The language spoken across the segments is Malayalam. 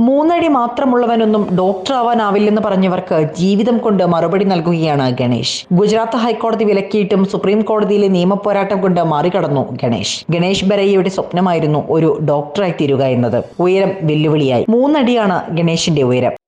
മൂന്നടി മാത്രമുള്ളവനൊന്നും ഡോക്ടർ ആവാനാവില്ലെന്ന് പറഞ്ഞവർക്ക് ജീവിതം കൊണ്ട് മറുപടി നൽകുകയാണ് ഗണേഷ്. ഗുജറാത്ത് ഹൈക്കോടതി വിലക്കിയിട്ടും സുപ്രീം കോടതിയിലെ നിയമപോരാട്ടം കൊണ്ട് മറികടന്നു ഗണേഷ്. ഗണേഷ് ബരയ്യയുടെ സ്വപ്നമായിരുന്നു ഒരു ഡോക്ടറായി തീരുക എന്നത്. ഉയരം വെല്ലുവിളിയായി. മൂന്നടിയാണ് ഗണേഷിന്റെ ഉയരം.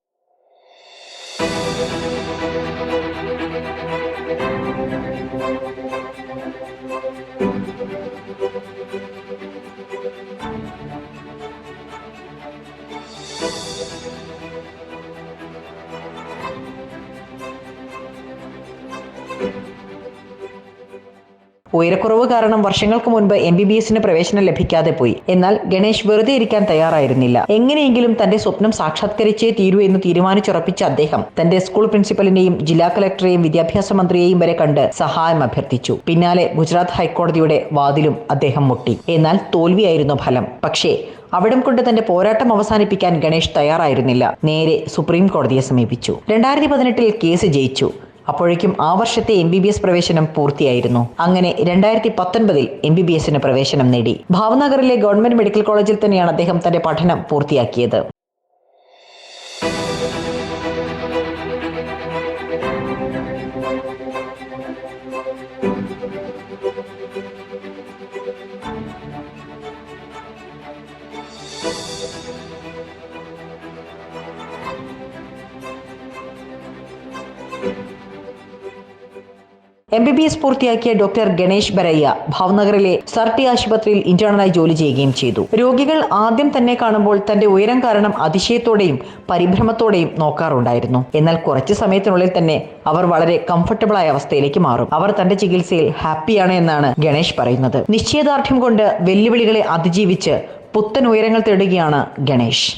ഉയരക്കുറവ് കാരണം വർഷങ്ങൾക്ക് മുൻപ് എം ബി ബി എസിന് പ്രവേശനം ലഭിക്കാതെ പോയി. എന്നാൽ ഗണേഷ് വെറുതെ ഇരിക്കാൻ തയ്യാറായിരുന്നില്ല. എങ്ങനെയെങ്കിലും തന്റെ സ്വപ്നം സാക്ഷാത്കരിച്ചേ തീരൂ എന്ന് തീരുമാനിച്ചുറപ്പിച്ച അദ്ദേഹം തന്റെ സ്കൂൾ പ്രിൻസിപ്പലിനെയും ജില്ലാ കളക്ടറെയും വിദ്യാഭ്യാസ മന്ത്രിയെയും വരെ കണ്ട് സഹായം അഭ്യർത്ഥിച്ചു. പിന്നാലെ ഗുജറാത്ത് ഹൈക്കോടതിയുടെ വാതിലും അദ്ദേഹം മുട്ടി. എന്നാൽ തോൽവിയായിരുന്നു ഫലം. പക്ഷേ അവിടം കൊണ്ട് തന്റെ പോരാട്ടം അവസാനിപ്പിക്കാൻ ഗണേഷ് തയ്യാറായിരുന്നില്ല. നേരെ സുപ്രീം കോടതിയെ സമീപിച്ചു. രണ്ടായിരത്തി പതിനെട്ടിൽ കേസ് ജയിച്ചു. അപ്പോഴേക്കും ആ വർഷത്തെ എം ബി ബി എസ് പ്രവേശനം പൂർത്തിയായിരുന്നു. അങ്ങനെ രണ്ടായിരത്തി പത്തൊൻപതിൽ എം ബി ബി എസിന് പ്രവേശനം നേടി. ഭാവനഗറിലെ ഗവൺമെന്റ് മെഡിക്കൽ കോളേജിൽ തന്നെയാണ് അദ്ദേഹം തന്റെ പഠനം പൂർത്തിയാക്കിയത്. എം ബി ബി എസ് പൂർത്തിയാക്കിയ ഡോക്ടർ ഗണേഷ് ബരയ്യ ഭാവ്നഗറിലെ സർട്ടി ആശുപത്രിയിൽ ഇന്റേണലായി ജോലി ചെയ്യുകയും ചെയ്തു. രോഗികൾ ആദ്യം തന്നെ കാണുമ്പോൾ തന്റെ ഉയരം കാരണം അതിശയത്തോടെയും പരിഭ്രമത്തോടെയും നോക്കാറുണ്ടായിരുന്നു. എന്നാൽ കുറച്ച് സമയത്തിനുള്ളിൽ തന്നെ അവർ വളരെ കംഫർട്ടബിളായ അവസ്ഥയിലേക്ക് മാറും. അവർ തന്റെ ചികിത്സയിൽ ഹാപ്പിയാണ് എന്നാണ് ഗണേഷ് പറയുന്നത്. നിശ്ചയദാർഢ്യം കൊണ്ട് വെല്ലുവിളികളെ അതിജീവിച്ച് പുത്തൻ ഉയരങ്ങൾ തേടുകയാണ് ഗണേഷ്.